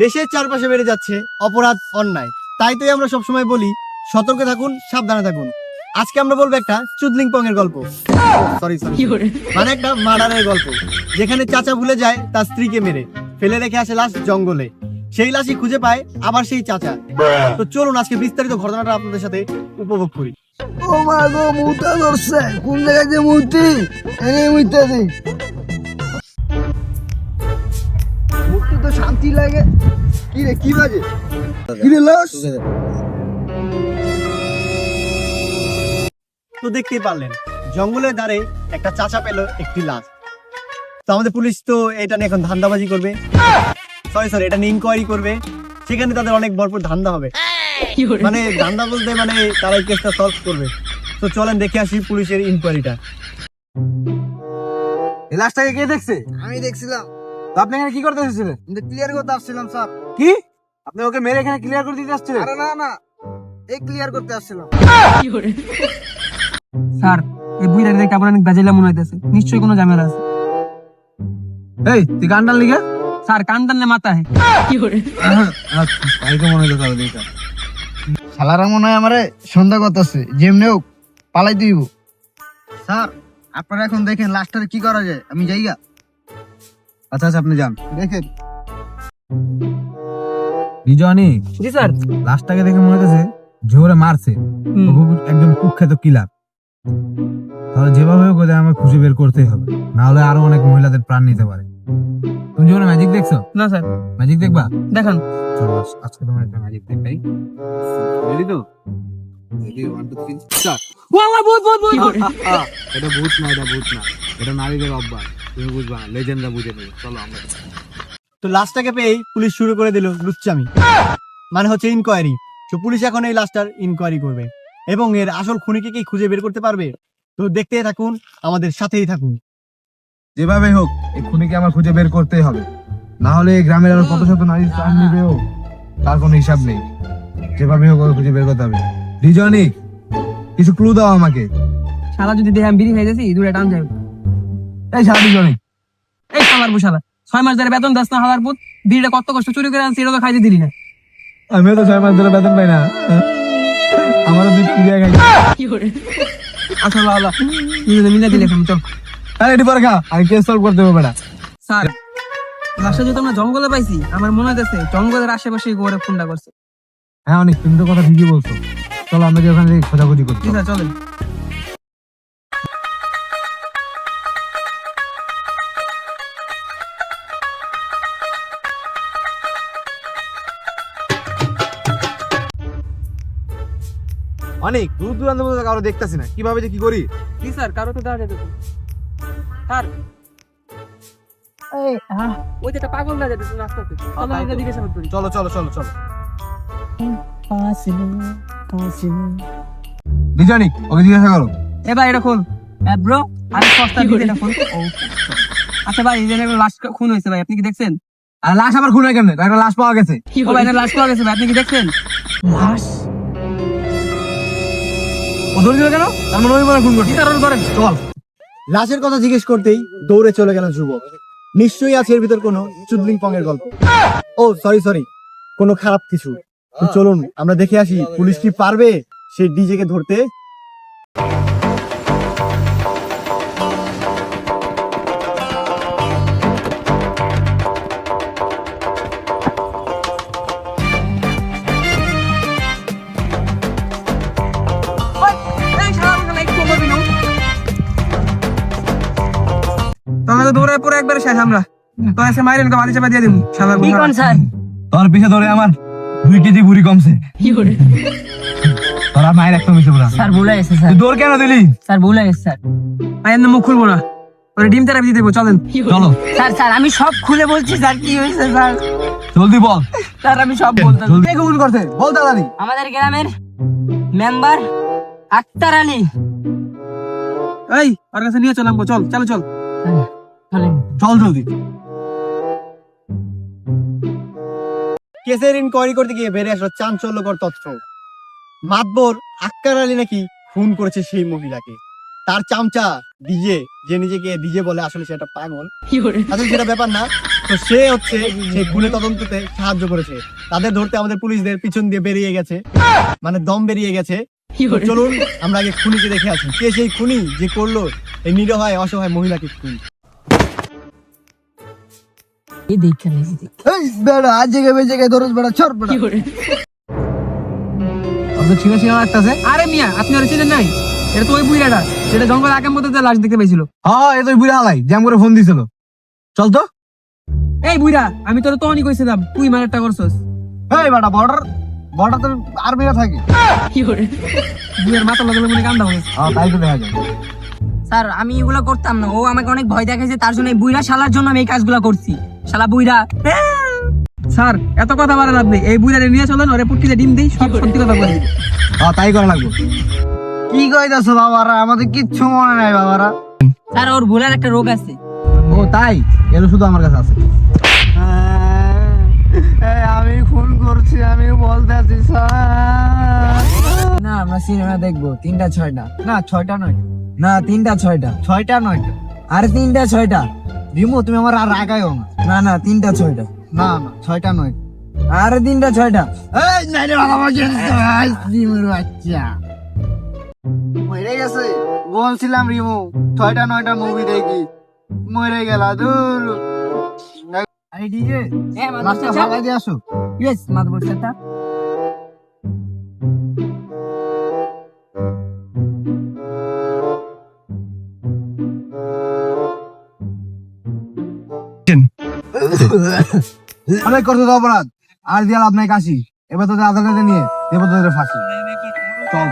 দেশের চারপাশে বেড়ে যাচ্ছে অপরাধ অন্যায়। তাই তো আমরা সবসময় বলি সতর্ক থাকুন সাবধানে থাকুন। আজকে আমরা বলব একটা চুদলিং পং এর গল্প সরি সরি মানে একটা মার্ডারের গল্প। যেখানে চাচা ভুলে যায় তার স্ত্রীকে মেরে। ফেলে রেখে আসে লাশ জঙ্গলে। সেই লাশই খুঁজে পায় আবার সেই চাচা। তো চলুন আজকে বিস্তারিত ঘটনাটা আপনাদের সাথে উপভোগ করি। ও মা গো মুতা ধরছে। কোন জায়গায় যে মুতি এনে মুইতেছি মুততে তো শান্তি লাগে। কি রে কি বাজে? কি রে লাশ? তো দেখতেই পারলেন জঙ্গলের ধারে একটা চাচা পেল একটি লাশ। তো আমাদের পুলিশ তো এটা নিয়ে এখন ধান্দাবাজি করবে। সরি সরি এটা নিয়ে ইনকোয়ারি করবে। সেখানে তাদের অনেক ভরপুর ধান্দা হবে। মানে ধান্দা বলতে মানে তারা এই কেসটা সলভ করবে। তো চলেন দেখে আসি পুলিশের ইনকোয়ারিটা লাশটাকে কে দেখছে? আমি দেখছিলাম। তো আপনি এখানে কি করতে এসেছিলেন? ক্লিয়ার করতে আসছিলাম স্যার কি? আপনি ওকে মেরে এখানে ক্লিয়ার করে দিতে আসছিলেন? আরে না না। এই ক্লিয়ার করতে আসছিলাম। স্যার এই বুইরা দেখে আপনার অনেক বাজাইলা মনে হইতেছে। নিশ্চয়ই কোনো ঝামেলা আছে। এই তুই লিখে? স্যার কান টানলে মাথা হে। তাই তো মনে দেখা শালারা মনে হয় আমারে সন্ধ্যা করতেছে। যেমনি হোক পালাই দিব। স্যার আপনারা এখন দেখেন লাস্টার কি করা যায়? আমি যাইগা। আচ্ছা আচ্ছা আপনি যান। দেখেন। বিজয়নি জি স্যার। লাশটাকে দেখে মনে হচ্ছে জোরে মারছে। একদম কুখ্যাত কিলার। তাহলে যেভাবে হোক ওদের আমার খুঁজে বের করতেই হবে। না হলে আরও অনেক মহিলাদের প্রাণ নিতে পারে। তুমি জীবনে ম্যাজিক দেখছ? না স্যার। ম্যাজিক দেখবা? দেখান। আজকে তোমার একটা ম্যাজিক দেখাই। রেডি তো? এটা ভূত না এটা ভূত না। এটা নারীদের অভ্যাস। তুমি বুঝবা লেজেন্ডরা বুঝে নেবে চলো আমরা তো লাশটাকে পেয়েই পুলিশ শুরু করে দিল লুচ্চামি। মানে হচ্ছে ইনকোয়ারি তো পুলিশ এখন এই লাশটার ইনকোয়ারি করবে। এবং এর আসল খুনিকে কি খুঁজে বের করতে পারবে? তো দেখতে থাকুন আমাদের সাথেই থাকুন। যেভাবে হোক এই খুনিকে আমার খুঁজে বের করতেই হবে। না হলে এই গ্রামের আরও কত শত নারী প্রাণ নিবেও তার কোনো হিসাব নেই। যেভাবে হোক ওকে খুঁজে বের করতে হবে। রিজনি কিছু ক্লু দাও আমাকে। শালা যদি দেখে আমি বিড়ি খাইতেছি দূরে টান যাবে এই সারা রিজনি এই বুশালা ছয় মাস ধরে বেতন দাস না হালার পুত। বিড়িটা কত কষ্ট চুরি করে আনছি এটা তো খাইতে দিলি না। আমিও তো ছয় মাস ধরে বেতন পাই না। আমারও দুই ক্রিয়া খাই আসলে আল্লাহ নিজেদের মিলে দিলে এখন চল। আরে এটি পরে খা। আমি কেস সলভ করতে হবে স্যার লাশটা যদি আমরা জঙ্গলে পাইছি আমার মনে হইতেছে জঙ্গলের আশেপাশে গোরে ফোনটা করছে। হ্যাঁ অনেক তুমি তো কথা ঠিকই বলছো। চলো আমরা কি ওখানে খোঁজাখুঁজি জি স্যার চলেন। অনেক দূর দূরান্ত পর্যন্ত কারও দেখতেছি না। কীভাবে যে কি করি? জি স্যার কারও তো দেওয়া যেতেছে স্যার ওই যে পাগল না যেতেছে রাস্তাতে। চলো তাই তো। করি চলো চলো চলো চলো। বিজনি ওকে জিজ্ঞাসা করো। এ ভাই এটা খোল। ব্রো আরে সস্তা দিতে এটা খোল। আচ্ছা ভাই এই যে লাশ খুন হয়েছে ভাই আপনি কি দেখছেন? আর লাশ আবার খুন হয় কেমনে? একটা লাশ পাওয়া গেছে। ভাই লাশ পাওয়া গেছে ভাই আপনি কি দেখছেন? লাশ? ধরে দিল কেন? তার মানে হয় খুন করছে। কারণ করেন চল। লাশের কথা জিজ্ঞেস করতেই দৌড়ে চলে গেল যুবক। নিশ্চয়ই আছে এর ভিতর কোনো চুদলিং পং এর গল্প। ও সরি সরি কোনো খারাপ কিছু। তো চলুন আমরা দেখে আসি পুলিশ কি পারবে সেই ডিজে কে ধরতে? একবারে শেষ আমরা। তো এসে মাইরেন কা বাড়ি চাপা দিয়ে কি কোন স্যার? তোর পিছে ধরে আমার দুই কেজি বুড়ি কমছে। তোরা মায়ের একটা মিশে বলা স্যার ভুলে গেছে স্যার। তুই দৌড় কেন দিলি? স্যার ভুলে গেছে স্যার। আইন মুখ খুলবো না। ওরে ডিম তেরাপি দিয়ে দেবো চলেন। চলো। স্যার স্যার আমি সব খুলে বলছি স্যার কি হয়েছে স্যার? জলদি বল। স্যার আমি সব বলতে কে খুন করতে বল তাড়াতাড়ি। আমাদের গ্রামের মেম্বার আক্তার আলী। এই ওর কাছে নিয়ে চলাম চল চলো চল। জলদি। কেসের ইনকোয়ারি করতে গিয়ে বেরিয়ে আসলো চাঞ্চল্যকর তথ্য। মাতবর আক্কার আলী নাকি খুন করেছে সেই মহিলাকে। তার চামচা ডিজে যে নিজেকে ডিজে বলে আসলে সেটা পাগল। আসলে সেটা ব্যাপার না। তো সে হচ্ছে সেই খুনে তদন্ততে সাহায্য করেছে। তাদের ধরতে আমাদের পুলিশদের পিছন দিয়ে বেরিয়ে গেছে। মানে দম বেরিয়ে গেছে। চলুন আমরা আগে খুনিকে দেখে আসি। কে সেই খুনি যে করল এই নিরহায় অসহায় মহিলাকে খুন? দেখে নিয়েছি এই বেড়া আজ জেগে ধরস বেড়া চর বেড়া। আপনার ছিঁড়া ছিঁড়া লাগতেছে আরে মিয়া আপনি আর চিনেন নাই। এটা তো ওই বুইরাটা যেটা জঙ্গল আগাম মধ্যে লাশ দেখতে পেয়েছিল। হ্যাঁ এই তো বুড়া হালাই জ্যাম করে ফোন দিছিল। চল তো। এই বুইরা আমি তোর তখনই কইছিলাম তুই মারারটা করছস। এই বেটা বর্ডার বর্ডার তো আর্মিরা থাকে। বুইয়ের মাথা লাগালে মনে কান্দা হয়েছে। হ্যাঁ তাই তো দেখা যায়। স্যার আমি এগুলো করতাম না। ও আমাকে অনেক ভয় দেখাইছে তার জন্য এই বুইরা শালার জন্য আমি এই কাজগুলো করছি। শালা বুইরা স্যার এত কথা লাভ নেই। এই বুইরারে নিয়ে চলেন ওরে পুটকিতে ডিম দেই সব সত্যি কথা বলে। হ্যাঁ তাই করা লাগবে। কি কইতাছ বাবারা? আমাদের কিচ্ছু মনে নাই বাবারা। স্যার ওর ভুলার একটা রোগ আছে। ও তাই? এর শুধু আমার কাছে আছে। এই আমি খুন করছি আমি বলতে আছি স্যার। না আমরা সিনেমা দেখব। তিনটা ছয়টা। না ছয়টা নয়। না তিনটা ছয়টা। ছয়টা নয় আরে তিনটা ছয়টা। রিমু তুমি আমার আর রাগাইও না। না না তিনটা ছয়টা। না না ছয়টা নয়। আরে তিনটা ছয়টা। এই নাই রে বাবা বলছি রিমুর বাচ্চা। মরে গেছে। বলছিলাম রিমু ছয়টা নয়টা মুভি দেখি মরে গেল দূর আই ডিজে হ্যাঁ লাস্টটা ফালাই দিয়ে আসো। ইয়েস মাদবর সেটা অনেক করছ তো অপরাধ। আর দিয়ে লাভ নাই কাশি। এবার তোদের আদালতে নিয়ে, এবার তোদের ফাঁসি। চল